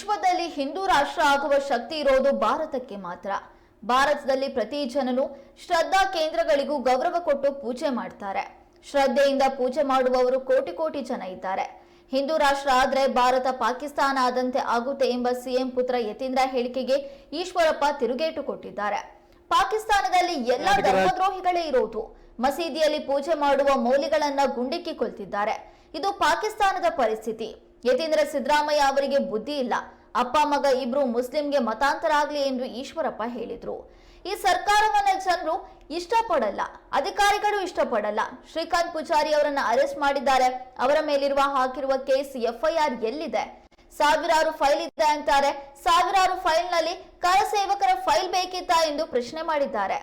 ವಿಶ್ವದಲ್ಲಿ ಹಿಂದೂ ರಾಷ್ಟ್ರ ಆಗುವ ಶಕ್ತಿ ಇರೋದು ಭಾರತಕ್ಕೆ ಮಾತ್ರ. ಭಾರತದಲ್ಲಿ ಪ್ರತಿ ಜನನು ಶ್ರದ್ಧಾ ಕೇಂದ್ರಗಳಿಗೂ ಗೌರವ ಕೊಟ್ಟು ಪೂಜೆ ಮಾಡ್ತಾರೆ. ಶ್ರದ್ಧೆಯಿಂದ ಪೂಜೆ ಮಾಡುವವರು ಕೋಟಿ ಕೋಟಿ ಜನ ಇದ್ದಾರೆ. ಹಿಂದೂ ರಾಷ್ಟ್ರ ಆದ್ರೆ ಭಾರತ ಪಾಕಿಸ್ತಾನ ಆದಂತೆ ಆಗುತ್ತೆ ಎಂಬ ಸಿಎಂ ಪುತ್ರ ಯತೀಂದ್ರ ಹೇಳಿಕೆಗೆ ಈಶ್ವರಪ್ಪ ತಿರುಗೇಟು ಕೊಟ್ಟಿದ್ದಾರೆ. ಪಾಕಿಸ್ತಾನದಲ್ಲಿ ಎಲ್ಲ ಧರ್ಮದ್ರೋಹಿಗಳೇ ಇರೋದು. ಮಸೀದಿಯಲ್ಲಿ ಪೂಜೆ ಮಾಡುವ ಮೌಲಿಗಳನ್ನ ಗುಂಡಿಕ್ಕಿ ಕೊಲ್ತಿದ್ದಾರೆ. ಇದು ಪಾಕಿಸ್ತಾನದ ಪರಿಸ್ಥಿತಿ. ಯತೀಂದ್ರ ಸಿದ್ದರಾಮಯ್ಯ ಅವರಿಗೆ ಬುದ್ಧಿ ಇಲ್ಲ. ಅಪ್ಪ, ಮಗ ಇಬ್ರು ಮುಸ್ಲಿಂಗೆ ಮತಾಂತರ ಆಗ್ಲಿ ಎಂದು ಈಶ್ವರಪ್ಪ ಹೇಳಿದ್ರು. ಈ ಸರ್ಕಾರವನ್ನ ಜನರು ಇಷ್ಟಪಡಲ್ಲ, ಅಧಿಕಾರಿಗಳು ಇಷ್ಟಪಡಲ್ಲ. ಶ್ರೀಕಾಂತ್ ಪೂಜಾರಿ ಅವರನ್ನ ಅರೆಸ್ಟ್ ಮಾಡಿದ್ದಾರೆ. ಅವರ ಮೇಲಿರುವ ಹಾಕಿರುವ ಕೇಸ್ ಎಫ್ಐಆರ್ ಎಲ್ಲಿದೆ? ಸಾವಿರಾರು ಫೈಲ್ ಇದೆ ಅಂತಾರೆ. ಸಾವಿರಾರು ಫೈಲ್ನಲ್ಲಿ ಕರಸೇವಕರ ಫೈಲ್ ಬೇಕಿತ್ತಾ ಎಂದು ಪ್ರಶ್ನೆ ಮಾಡಿದ್ದಾರೆ.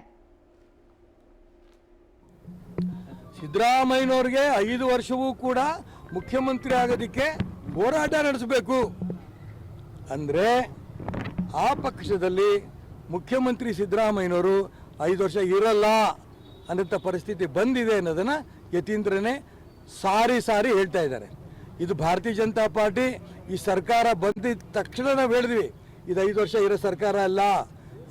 ಸಿದ್ದರಾಮಯ್ಯನವ್ರಿಗೆ ಐದು ವರ್ಷವೂ ಕೂಡ ಮುಖ್ಯಮಂತ್ರಿ ಆಗೋದಕ್ಕೆ ಹೋರಾಟ ನಡೆಸಬೇಕು ಅಂದರೆ ಆ ಪಕ್ಷದಲ್ಲಿ ಮುಖ್ಯಮಂತ್ರಿ ಸಿದ್ದರಾಮಯ್ಯನವರು ಐದು ವರ್ಷ ಇರಲ್ಲ ಅನ್ನಂಥ ಪರಿಸ್ಥಿತಿ ಬಂದಿದೆ ಅನ್ನೋದನ್ನು ಯತೀಂದ್ರನೇ ಸಾರಿ ಸಾರಿ ಹೇಳ್ತಾ ಇದ್ದಾರೆ. ಇದು ಭಾರತೀಯ ಜನತಾ ಪಾರ್ಟಿ, ಈ ಸರ್ಕಾರ ಬಂದಿದ್ದ ತಕ್ಷಣ ನಾವು ಹೇಳಿದ್ವಿ, ಇದು ಐದು ವರ್ಷ ಇರೋ ಸರ್ಕಾರ ಅಲ್ಲ,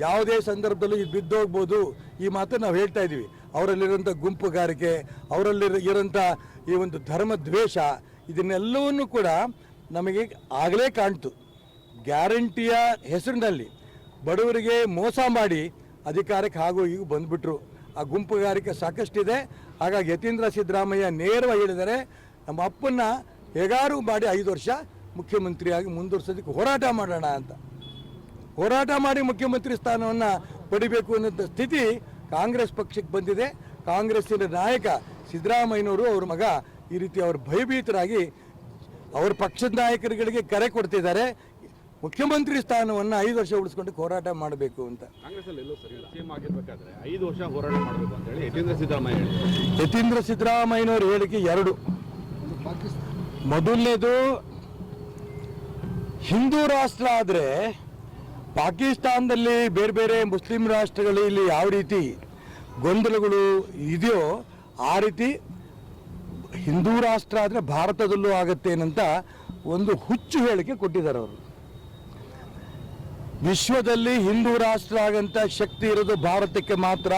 ಯಾವುದೇ ಸಂದರ್ಭದಲ್ಲೂ ಇದು ಬಿದ್ದೋಗ್ಬೋದು, ಈ ಮಾತು ನಾವು ಹೇಳ್ತಾ ಇದ್ದೀವಿ. ಅವರಲ್ಲಿರೋಂಥ ಗುಂಪುಗಾರಿಕೆ ಅವರಲ್ಲಿ ಇರೋಂಥ ಈ ಒಂದು ಧರ್ಮ ದ್ವೇಷ ಇದನ್ನೆಲ್ಲವನ್ನು ಕೂಡ ನಮಗೆ ಆಗಲೇ ಕಾಣ್ತು. ಗ್ಯಾರಂಟಿಯ ಹೆಸರಿನಲ್ಲಿ ಬಡವರಿಗೆ ಮೋಸ ಮಾಡಿ ಅಧಿಕಾರಕ್ಕೆ ಹಾಗೂ ಈಗ ಬಂದ್ಬಿಟ್ರು. ಆ ಗುಂಪುಗಾರಿಕೆ ಸಾಕಷ್ಟಿದೆ. ಹಾಗಾಗಿ ಯತೀಂದ್ರ ಸಿದ್ದರಾಮಯ್ಯ ನೇರವಾಗಿ ಹೇಳಿದರೆ ನಮ್ಮ ಅಪ್ಪನ್ನ ಹೇಗಾರು ಮಾಡಿ ಐದು ವರ್ಷ ಮುಖ್ಯಮಂತ್ರಿಯಾಗಿ ಮುಂದುವರ್ಸೋದಕ್ಕೆ ಹೋರಾಟ ಮಾಡೋಣ ಅಂತ. ಹೋರಾಟ ಮಾಡಿ ಮುಖ್ಯಮಂತ್ರಿ ಸ್ಥಾನವನ್ನು ಪಡಿಬೇಕು ಅನ್ನೋಂಥ ಸ್ಥಿತಿ ಕಾಂಗ್ರೆಸ್ ಪಕ್ಷಕ್ಕೆ ಬಂದಿದೆ. ಕಾಂಗ್ರೆಸ್ಸಿನ ನಾಯಕ ಸಿದ್ದರಾಮಯ್ಯನವರು ಅವ್ರ ಮಗ ಈ ರೀತಿ ಅವರು ಭಯಭೀತರಾಗಿ ಅವ್ರ ಪಕ್ಷದ ನಾಯಕರುಗಳಿಗೆ ಕರೆ ಕೊಡ್ತಿದ್ದಾರೆ. ಮುಖ್ಯಮಂತ್ರಿ ಸ್ಥಾನವನ್ನು ಐದು ವರ್ಷ ಉಳಿಸ್ಕೊಂಡು ಹೋರಾಟ ಮಾಡಬೇಕು ಅಂತ. ಐದು ವರ್ಷ ಹೋರಾಟ ಮಾಡಬೇಕು ಅಂತ ಹೇಳಿ ಯತೀಂದ್ರ ಸಿದ್ದರಾಮಯ್ಯ ಹೇಳಿದ್ರು. ಯತೀಂದ್ರ ಸಿದ್ದರಾಮಯ್ಯನವ್ರ ಹೇಳಿಕೆ ಎರಡು. ಮೊದಲನೇದು ಹಿಂದೂ ರಾಷ್ಟ್ರ ಆದರೆ ಪಾಕಿಸ್ತಾನದಲ್ಲಿ ಬೇರೆ ಬೇರೆ ಮುಸ್ಲಿಂ ರಾಷ್ಟ್ರಗಳಲ್ಲಿ ಯಾವ ರೀತಿ ಗೊಂದಲಗಳು ಇದೆಯೋ ಆ ರೀತಿ ಹಿಂದೂ ರಾಷ್ಟ್ರ ಆದರೆ ಭಾರತದಲ್ಲೂ ಆಗುತ್ತೆ ಏನಂತ ಒಂದು ಹುಚ್ಚು ಹೇಳಿಕೆ ಕೊಟ್ಟಿದ್ದಾರೆ ಅವರು. ವಿಶ್ವದಲ್ಲಿ ಹಿಂದೂ ರಾಷ್ಟ್ರ ಆಗಂತ ಶಕ್ತಿ ಇರೋದು ಭಾರತಕ್ಕೆ ಮಾತ್ರ.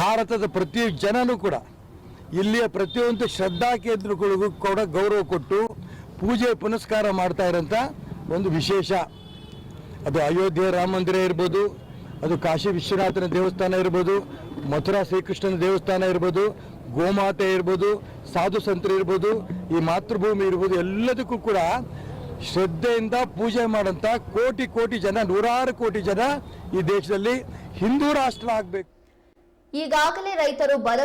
ಭಾರತದ ಪ್ರತಿ ಜನನೂ ಕೂಡ ಇಲ್ಲಿಯ ಪ್ರತಿಯೊಂದು ಶ್ರದ್ಧಾ ಕೇಂದ್ರಗಳಿಗೂ ಕೂಡ ಗೌರವ ಕೊಟ್ಟು ಪೂಜೆ ಪುನಸ್ಕಾರ ಮಾಡ್ತಾ ಇರೋಂಥ ಒಂದು ವಿಶೇಷ. ಅದು ಅಯೋಧ್ಯೆ ರಾಮ ಮಂದಿರ ಇರ್ಬೋದು ಅದು ಕಾಶಿ ವಿಶ್ವನಾಥನ ದೇವಸ್ಥಾನ ಇರ್ಬೋದು, ಮಥುರಾ ಶ್ರೀಕೃಷ್ಣನ ದೇವಸ್ಥಾನ ಇರ್ಬೋದು, ಗೋಮಾತೆ ಇರ್ಬೋದು, ಸಾಧು ಸಂತರು ಇರ್ಬೋದು, ಈ ಮಾತೃಭೂಮಿ ಇರ್ಬೋದು, ಎಲ್ಲದಕ್ಕೂ ಕೂಡ ಶ್ರದ್ಧೆಯಿಂದ ಪೂಜೆ ಮಾಡಂತ ಕೋಟಿ ಕೋಟಿ ಜನ, ನೂರಾರು ಕೋಟಿ ಜನ ಈ ದೇಶದಲ್ಲಿ ಹಿಂದೂ ರಾಷ್ಟ್ರ ಆಗಬೇಕು. ಈಗಾಗಲೇ ರೈತರು ಬಲ